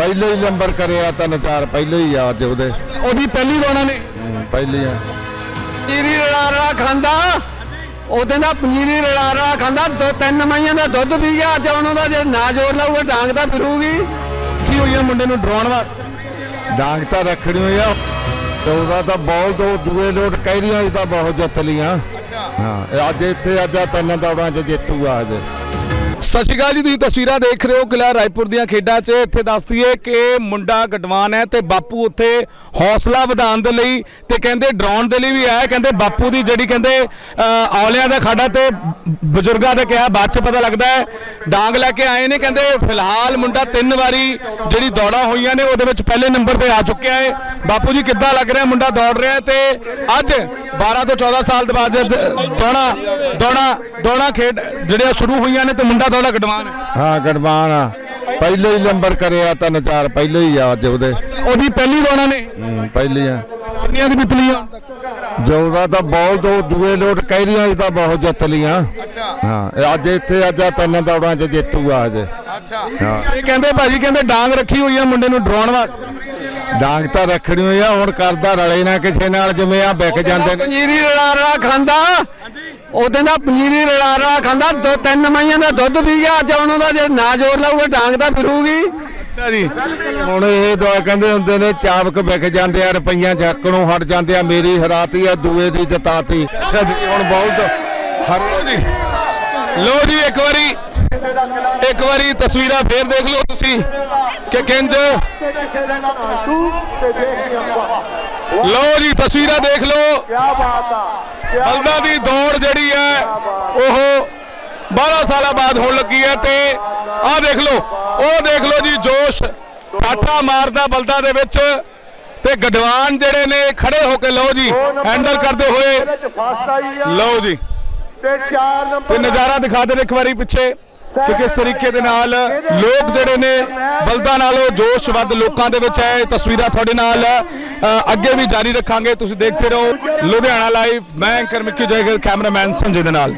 ਪਹਿਲੇ ਹੀ ਨੰਬਰ ਕਰਿਆ ਤਿੰਨ ਚਾਰ ਪਹਿਲੇ ਹੀ ਆ ਅੱਜ ਉਹਦੇ। ਉਹਦੀ ਪਹਿਲੀ ਦੋਣਾ ਨੇ ਹੂੰ, ਪਹਿਲੀ ਆ। ਪਨੀਰੀ ਰਲਾਰਾ ਖਾਂਦਾ। ਉਹਦੇ ਨਾਲ ਪਨੀਰੀ ਰਲਾਰਾ ਖਾਂਦਾ। ਦੋ ਤਿੰਨ ਮਹੀਨਿਆਂ ਦਾ ਦੁੱਧ ਪੀ ਗਿਆ। ਅੱਜ ਉਹਨਾਂ ਦਾ ਜੇ ਨਾ ਜ਼ੋਰ ਲਾਊਗਾ ਡਾਂਗ ਤਾਂ ਫਿਰੂਗੀ। ਕੀ ਹੋਈ ਆ ਮੁੰਡੇ ਨੂੰ ਡਰਾਉਣ ਵਾਸਤੇ? ਡਾਂਗ ਤਾਂ ਰੱਖਣੀ ਹੋਈ ਆ। ਤੇ ਉਹਦਾ ਤਾਂ ਬੋਲ ਦੋ ਦੂਏ ਲੋਟ ਕਹਿਰੀਆਂ ਤਾਂ ਬਹੁਤ ਜਿੱਤ ਲੀਆਂ ਹਾਂ ਇਹ ਅੱਜ ਇੱਥੇ ਅੱਜ ਆਹ ਤਿੰਨ ਦੌੜਾਂ 'ਚ ਜੇਤੂਗਾ ਅੱਜ। ਸਤਿ ਸ਼੍ਰੀ ਅਕਾਲ ਜੀ, ਤੁਸੀਂ ਤਸਵੀਰਾਂ ਦੇਖ ਰਹੇ ਹੋ ਕਿਲਾ ਰਾਏਪੁਰ ਦੀਆਂ ਖੇਡਾਂ 'ਚ। ਇੱਥੇ ਦੱਸ ਦਈਏ ਕਿ ਮੁੰਡਾ ਗਡਵਾਨ ਹੈ ਤੇ ਬਾਪੂ ਉੱਥੇ ਹੌਸਲਾ ਵਧਾਉਣ ਦੇ ਲਈ ਤੇ ਕਹਿੰਦੇ ਡਰਾਉਣ ਦੇ ਲਈ ਵੀ ਆਇਆ। ਕਹਿੰਦੇ ਬਾਪੂ ਦੀ ਜਿਹੜੀ ਕਹਿੰਦੇ ਔਲਿਆਂ ਦਾ ਖਾੜਾ ਤੇ ਬਜ਼ੁਰਗਾਂ ਦਾ ਕਿਹਾ, ਬਾਅਦ 'ਚ ਪਤਾ ਲੱਗਦਾ ਹੈ। ਡਾਂਗ ਲੈ ਕੇ ਆਏ ਨੇ, ਕਹਿੰਦੇ ਫਿਲਹਾਲ ਮੁੰਡਾ ਤਿੰਨ ਵਾਰੀ ਜਿਹੜੀ ਦੌੜਾਂ ਹੋਈਆਂ ਨੇ, ਉਹਦੇ ਵਿੱਚ ਪਹਿਲੇ ਨੰਬਰ ਤੇ ਆ ਚੁੱਕਿਆ ਹੈ। ਬਾਪੂ ਜੀ ਕਿੱਦਾਂ ਲੱਗ ਰਿਹਾ ਮੁੰਡਾ ਦੌੜ ਰਿਹਾ ਹੈ ਤੇ ਅੱਜ 12 ਤੋਂ 14 ਸਾਲ ਦੇ ਬਾਅਦ ਦੌੜਾਂ ਦੌੜਾਂ ਦੌੜਾਂ ਖੇਡ ਜਿਹੜੀਆਂ ਸ਼ੁਰੂ ਹੋਈਆਂ ਨੇ ਤੇ ਮੁੰਡਾ ਦੌੜਾ ਗਡਵਾਨ ਹੈ। ਹਾਂ ਗੜਬਾਨ ਆ। ਪਹਿਲੇ ਹੀ ਨੰਬਰ ਕਰਿਆ ਤਿੰਨ ਚਾਰ ਪਹਿਲੇ ਹੀ ਆ ਅੱਜ ਉਹਦੇ। ਉਹਦੀ ਪਹਿਲੀ ਦੌੜਾਂ ਨੇ? ਹੂੰ, ਪਹਿਲੀ ਆ। ਕਿੰਨੀਆਂ ਦੀ ਹੁਣ ਤੱਕ ਜੋ ਉਹਦਾ ਤਾਂ ਬੋਲ ਦੋ ਦੂਏ ਲੋਟ ਕਹਿਰੀਆਂ ਤਾਂ ਬਹੁਤ ਜਿੱਤ ਲੀਆਂ ਅੱਛਾ। ਹਾਂ ਇਹ ਅੱਜ ਇੱਥੇ ਅੱਜ ਆਹ ਤਿੰਨ ਦੌੜਾਂ 'ਚ ਜੇਤੂਗਾ ਅੱਜ। ਅੱਛਾ। ਹਾਂ। ਇਹ ਕਹਿੰਦੇ ਭਾਜੀ ਕਹਿੰਦੇ ਡਾਂਗ ਰੱਖੀ ਹੋਈ ਆ ਮੁੰਡੇ ਨੂੰ ਡਰਾਉਣ ਵਾਸਤੇ। ਡਾਂਗ ਤਾਂ ਰੱਖਣੀ ਹੋਈ ਆ ਹੁਣ ਕਰਦਾ ਰਲੇ ਨਾ ਕਿਸੇ ਨਾਲ ਜਿਵੇਂ ਆ ਵਿਕ ਜਾਂਦੇ ਨੇ। ਪਨੀਰੀ ਰਲਾਰਾ ਖਾਂਦਾ। ਉਹਦੇ ਨਾਲ ਪਨੀਰੀ ਰਲਾਰਾ ਖਾਂਦਾ। ਦੋ ਤਿੰਨ ਮਹੀਨਿਆਂ ਦਾ ਦੁੱਧ ਪੀ ਗਿਆ ਅੱਜ ਉਹਨਾਂ ਦਾ ਜੇ ਨਾ ਜ਼ੋਰ ਲਾਊਗਾ ਡਾਂਗ ਤਾਂ ਫਿਰੂਗੀ। ਅੱਛਾ ਜੀ। ਹੁਣ ਇਹ ਦੁਆ ਕਹਿੰਦੇ ਹੁੰਦੇ ਨੇ ਚਾਬਕ ਵਿਕ ਜਾਂਦੇ ਆ ਰੁਪਈਆਂ ਚੱਕਣੋਂ ਹਟ ਜਾਂਦੇ ਆ ਮੇਰੀ ਹਰਾਤੀ ਆ ਦੂਏ ਦੀ ਜਤਾਤੀ। ਅੱਛਾ ਜੀ। ਹੁਣ ਬਹੁਤ ਹਰ ਜੀ। ਲੋ ਜੀ ਇੱਕ ਵਾਰੀ। ਇੱਕ ਵਾਰੀ ਤਸਵੀਰਾਂ ਫੇਰ ਦੇਖ ਲਓ ਤੁਸੀਂ ਕਿ ਕਿੰਜ। ਲਓ ਜੀ, ਤਸਵੀਰਾਂ ਦੇਖ ਲਓ। ਬਲਦਾਂ ਦੀ ਦੌੜ ਜਿਹੜੀ ਹੈ, ਉਹ 12 ਸਾਲਾਂ ਬਾਅਦ ਹੋਣ ਲੱਗੀ ਹੈ ਤੇ ਆਹ ਦੇਖ ਲਓ, ਉਹ ਦੇਖ ਲਓ ਜੀ, ਜੋਸ਼ ਠਾਠਾ ਮਾਰਦਾ ਬਲਦਾਂ ਦੇ ਵਿੱਚ ਤੇ ਗਡਵਾਨ ਜਿਹੜੇ ਨੇ ਖੜੇ ਹੋ ਕੇ, ਲਓ ਜੀ, ਹੈਂਡਲ ਕਰਦੇ ਹੋਏ। ਲਓ ਜੀ। ਤੇ 4 ਨੰਬਰ ਤੇ ਨਜ਼ਾਰਾ ਦਿਖਾ ਦੇ ਇੱਕ ਵਾਰੀ ਪਿੱਛੇ। ਕਿ ਕਿਸ ਤਰੀਕੇ ਦੇ ਨਾਲ ਲੋਕ ਜਿਹੜੇ ਨੇ ਬਲਦਾਂ ਨਾਲੋਂ ਜੋਸ਼ ਵੱਧ ਲੋਕਾਂ ਦੇ ਵਿੱਚ ਹੈ। ਇਹ ਤਸਵੀਰਾਂ ਤੁਹਾਡੇ ਨਾਲ ਅੱਗੇ ਵੀ ਜਾਰੀ ਰੱਖਾਂਗੇ। ਤੁਸੀਂ ਦੇਖਦੇ ਰਹੋ ਲੁਧਿਆਣਾ ਲਾਈਵ, ਮੈਂ ਐਂਕਰ ਮਿੱਕੀ ਜੈਗਰ ਕੈਮਰਾਮੈਨ ਸੰਜੇ ਦੇ ਨਾਲ।